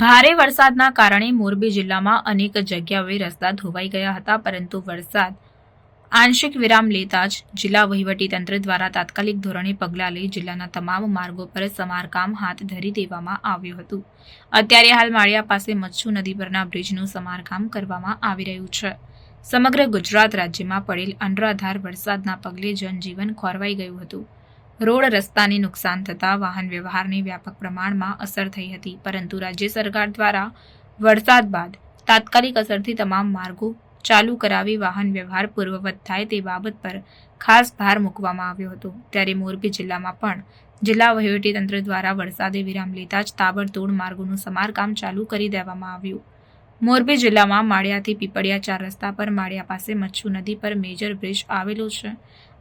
ભારે વરસાદના કારણે મોરબી જિલ્લામાં અનેક જગ્યાઓએ રસ્તા ધોવાઈ ગયા હતા, પરંતુ વરસાદ આંશિક વિરામ લેતા જ જિલ્લા વહીવટીતંત્ર દ્વારા તાત્કાલિક ધોરણે પગલાં લઈ જિલ્લાના તમામ માર્ગો પર સમારકામ હાથ ધરી દેવામાં આવ્યું હતું. અત્યારે હાલ માળિયા પાસે મચ્છુ નદી પરના બ્રિજનું સમારકામ કરવામાં આવી રહ્યું છે. સમગ્ર ગુજરાત રાજ્યમાં પડેલ અનરાધાર વરસાદના પગલે જનજીવન ખોરવાઈ ગયું હતું. રોડ રસ્તાને નુકસાન થતાં વાહન વ્યવહારને વ્યાપક પ્રમાણમાં અસર થઈ હતી. પરંતુ રાજ્ય સરકાર દ્વારા વરસાદ બાદ તાત્કાલિક અસરથી તમામ માર્ગો ચાલુ કરાવી વાહન વ્યવહાર પૂર્વવત થાય તે બાબત પર ખાસ ભાર મૂકવામાં આવ્યો હતો. ત્યારે મોરબી જિલ્લામાં પણ જિલ્લા વહીવટીતંત્ર દ્વારા વરસાદે વિરામ લેતા જ તાબડતોડ માર્ગોનું સમારકામ ચાલુ કરી દેવામાં આવ્યું. મોરબી જિલ્લામાં માળિયાથી પીપળિયા ચાર રસ્તા પર માળિયા પાસે મચ્છુ નદી પર મેજર બ્રિજ આવેલો છે.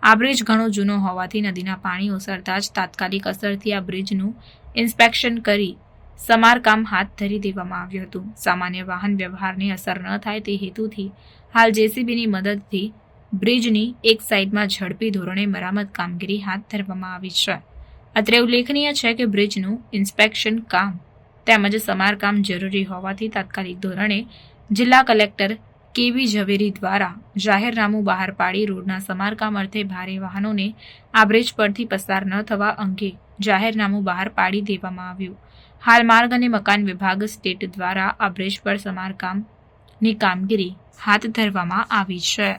આ બ્રિજ ઘણો જૂનો હોવાથી નદીના પાણી ઓસરતા જ તાત્કાલિક અસરથી આ બ્રિજનું ઇન્સ્પેક્શન કરી સમારકામ હાથ ધરી દેવામાં આવ્યું હતું. સામાન્ય વાહન વ્યવહારને અસર ન થાય તે હેતુથી હાલ જેસીબીની મદદથી બ્રિજની એક સાઈડમાં ઝડપી ધોરણે મરામત કામગીરી હાથ ધરવામાં આવી છે. અત્રે ઉલ્લેખનીય છે કે બ્રિજનું ઇન્સ્પેક્શન કામ તેમજ સમારકામ જરૂરી હોવાથી તાત્કાલિક ધોરણે જિલ્લા કલેક્ટર કેવી ઝવેરી દ્વારા જાહેરનામું બહાર પાડી રોડના સમારકામ અર્થે ભારે વાહનોને આ બ્રિજ પરથી પસાર ન થવા અંગે જાહેરનામું બહાર પાડી દેવામાં આવ્યું. હાલ માર્ગ અને મકાન વિભાગ સ્ટેટ દ્વારા આ બ્રિજ પર સમારકામની કામગીરી હાથ ધરવામાં આવી છે.